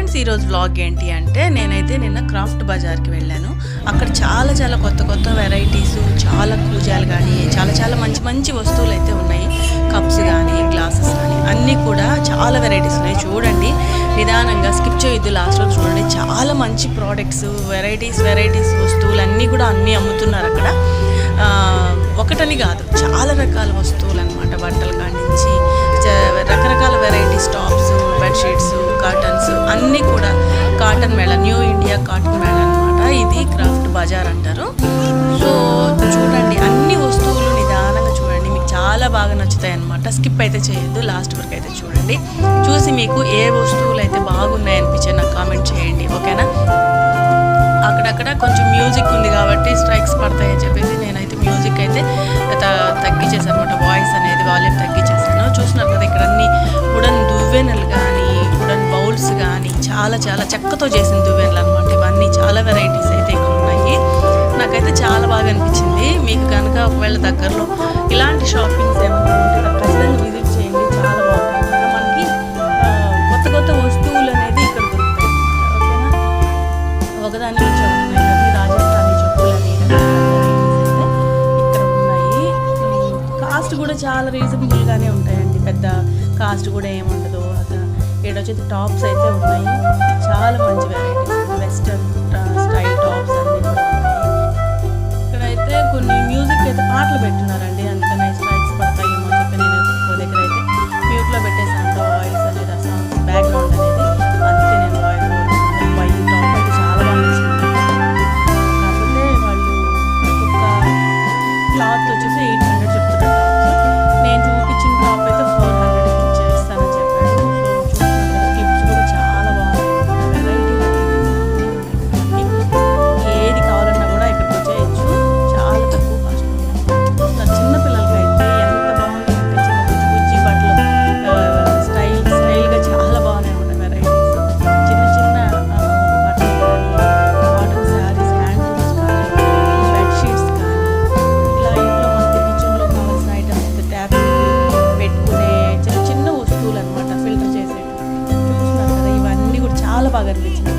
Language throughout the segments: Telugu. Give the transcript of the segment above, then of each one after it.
ఫ్రెండ్స్ ఈరోజు వ్లాగ్ ఏంటి అంటే నేనైతే నిన్న క్రాఫ్ట్ బజార్కి వెళ్ళాను. అక్కడ చాలా చాలా కొత్త కొత్త వెరైటీస్ చాలా కూజాలు కానీ చాలా చాలా మంచి మంచి వస్తువులు అయితే ఉన్నాయి. కప్స్ కానీ గ్లాసెస్ కానీ అన్నీ కూడా చాలా వెరైటీస్ ఉన్నాయి. చూడండి నిదానంగా స్కిప్ చేయొద్దు లాస్ట్లో చూడండి. చాలా మంచి ప్రోడక్ట్స్ వెరైటీస్ వెరైటీస్ వస్తువులు అన్నీ కూడా అన్నీ అమ్ముతున్నారు అక్కడ. ఒకటని కాదు చాలా రకాల వస్తువులు బజార్ అంటారు. సో చూడండి అన్ని వస్తువులు నిదానంగా చూడండి. మీకు చాలా బాగా నచ్చుతాయి అనమాట స్కిప్ అయితే చేయొద్దు లాస్ట్ వరకు అయితే చూడండి. చూసి మీకు ఏ వస్తువులు అయితే బాగున్నాయి అనిపించే నాకు కామెంట్ చేయండి ఓకేనా? అక్కడక్కడ కొంచెం మ్యూజిక్ ఉంది కాబట్టి స్ట్రైక్స్ పడతాయని చెప్పేసి నేనైతే మ్యూజిక్ అయితే త- తగ్గించేసాను అనమాట వాయిస్ అనేది వాల్యూమ్ తగ్గించేసాను చూస్తున్నారు కదా ఇక్కడ అన్ని కూడా దువ్వెనలు చాలా చక్కతో చెక్కతో చేసిన దువ్వెనలు అనమాట ఇవన్నీ చాలా వెరైటీస్ అయితే ఇక్కడ ఉన్నాయి. నాకైతే చాలా బాగా అనిపించింది. మీకు కనుక ఒకవేళ దగ్గరలో ఇలాంటి షాపింగ్స్ ఏమైనా ఉంటే ఖచ్చితంగా విజిట్ చేయండి. చాలా బాగుంటాయి మనకి కొత్త కొత్త వస్తువులు అనేది ఇక్కడ దొరుకుతాయి. ఓకేనా? ఒకదాని నుంచి ఒకటి ఉన్నాయి రాజస్థానీ ఇక్కడ ఉన్నాయి. కాస్ట్ కూడా చాలా రీజనబుల్గానే ఉంటాయండి. పెద్ద కాస్ట్ కూడా ఏముండదు. ఇక్కడ వచ్చేసి టాప్స్ అయితే ఉన్నాయి. చాలా మంచి చాలా బాగా అనిపించింది.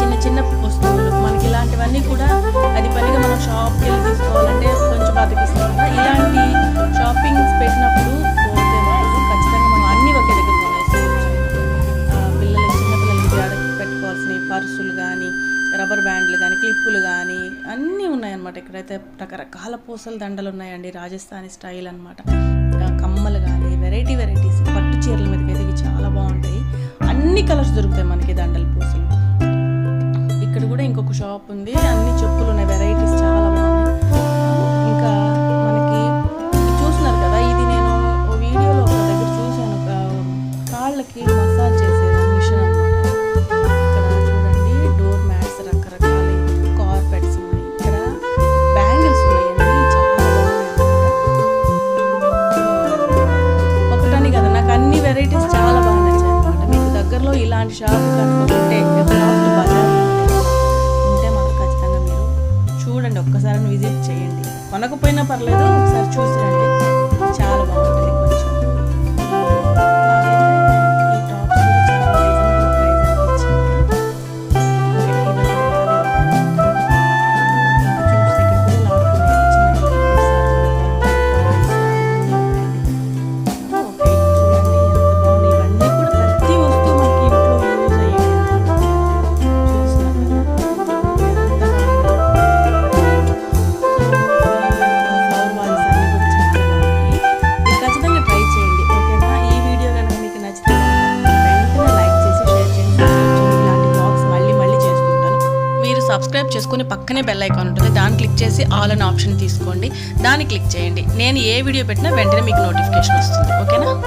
చిన్న చిన్న వస్తువులు మనకి ఇలాంటివన్నీ కూడా అది పనిగా మనం షాప్కి వెళ్ళి తీసుకోవాలంటే కొంచెం బాధపిస్తుంది కదా. ఇలాంటి షాపింగ్స్ పెట్టినప్పుడు పోతే మాత్రం ఖచ్చితంగా మనం అన్నీ ఒకే దగ్గర కొనేసుకోవచ్చు. పిల్లలకి చిన్న పిల్లలకి జాడకి పెట్టుకోవాల్సిన పర్సులు కానీ రబ్బర్ బ్యాండ్లు కానీ క్లిప్పులు కానీ అన్నీ ఉన్నాయన్నమాట. ఇక్కడైతే రకరకాల పూసల దండలు ఉన్నాయండి రాజస్థానీ స్టైల్ అనమాట కమ్మలు కానీ వెరైటీ వెరైటీస్ పట్టు చీరల మీదకి అయితే ఇవి చాలా బాగుంటాయి. అన్ని కలర్స్ దొరుకుతాయి మనకి దండలు పూసలు. ఇక్కడ కూడా ఇంకొక షాప్ ఉంది అన్ని చెప్పులు ఇలాంటి షాప్ కనుక్కుంటే ఉంటే మాకు బజార్ ఉంటే ఖచ్చితంగా మీరు చూడండి ఒక్కసారి విజిట్ చేయండి. కొనకపోయినా పర్లేదు ఒకసారి చూసి రండి చాలా బాగుంటుంది. సబ్స్క్రైబ్ చేసుకుని పక్కనే బెల్ ఐకాన్ ఉంటుంది. దాన్ని క్లిక్ చేసి ఆల్ అనే ఆప్షన్ తీసుకోండి. దాన్ని క్లిక్ చేయండి. నేను ఏ వీడియో పెట్టినా వెంటనే మీకు నోటిఫికేషన్ వస్తుంది. ఓకేనా